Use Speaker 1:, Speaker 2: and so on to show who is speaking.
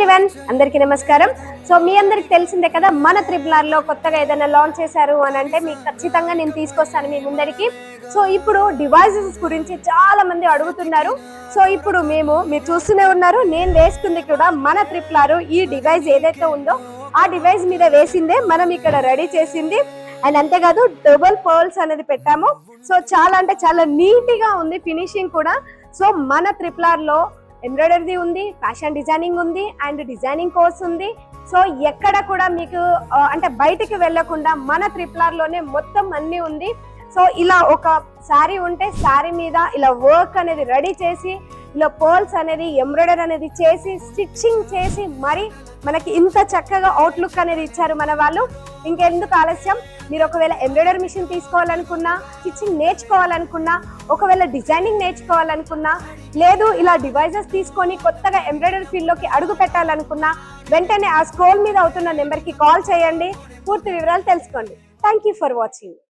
Speaker 1: Everyone అందరికీ నమస్కారం. So మీ అందరికి తెలిసిందే కదా మన త్రిబులార్లో కొత్తగా ఏదైనా లాంచ్ చేశారు అని అంటే మీకు ఖచ్చితంగా నేను తీసుకొస్తాను మీ ముందరికి. సో ఇప్పుడు డివైసెస్ గురించి చాలా మంది అడుగుతున్నారు. సో ఇప్పుడు మేము మీరు చూస్తూనే ఉన్నారు నేను వేసుకుంది కూడా మన త్రిపులారు ఈ డివైస్ ఏదైతే ఉందో ఆ డివైస్ మీద వేసిందే మనం ఇక్కడ రెడీ చేసింది. అండ్ అంతేకాదు డబుల్ పర్ల్స్ అనేది పెట్టాము. సో చాలా అంటే చాలా నీట్గా ఉంది ఫినిషింగ్ కూడా. సో మన త్రిపులార్లో ఎంబ్రాయిడరీ ఉంది ఫ్యాషన్ డిజైనింగ్ ఉంది అండ్ డిజైనింగ్ కోర్స్ ఉంది. సో ఎక్కడ కూడా మీకు అంటే బయటికి వెళ్ళకుండా మన త్రిపులార్లోనే మొత్తం అన్ని ఉంది. సో ఇలా ఒక శారీ ఉంటే శారీ మీద ఇలా వర్క్ అనేది రెడీ చేసి ఇలా పోల్స్ అనేది ఎంబ్రాయిడర్ అనేది చేసి స్టిచ్చింగ్ చేసి మరి మనకి ఇంత చక్కగా అవుట్లుక్ అనేది ఇచ్చారు మన వాళ్ళు. ఇంకెందుకు ఆలస్యం? మీరు ఒకవేళ ఎంబ్రాయిడరీ మిషన్ తీసుకోవాలనుకున్నా స్టిచ్చింగ్ నేర్చుకోవాలనుకున్నా ఒకవేళ డిజైనింగ్ నేర్చుకోవాలనుకున్నా లేదు ఇలా డివైజెస్ తీసుకొని కొత్తగా ఎంబ్రాయిడరీ ఫీల్డ్లోకి అడుగు పెట్టాలనుకున్నా వెంటనే ఆ స్క్రోల్ మీద అవుతున్న నెంబర్కి కాల్ చేయండి. పూర్తి వివరాలు తెలుసుకోండి. Thank you for watching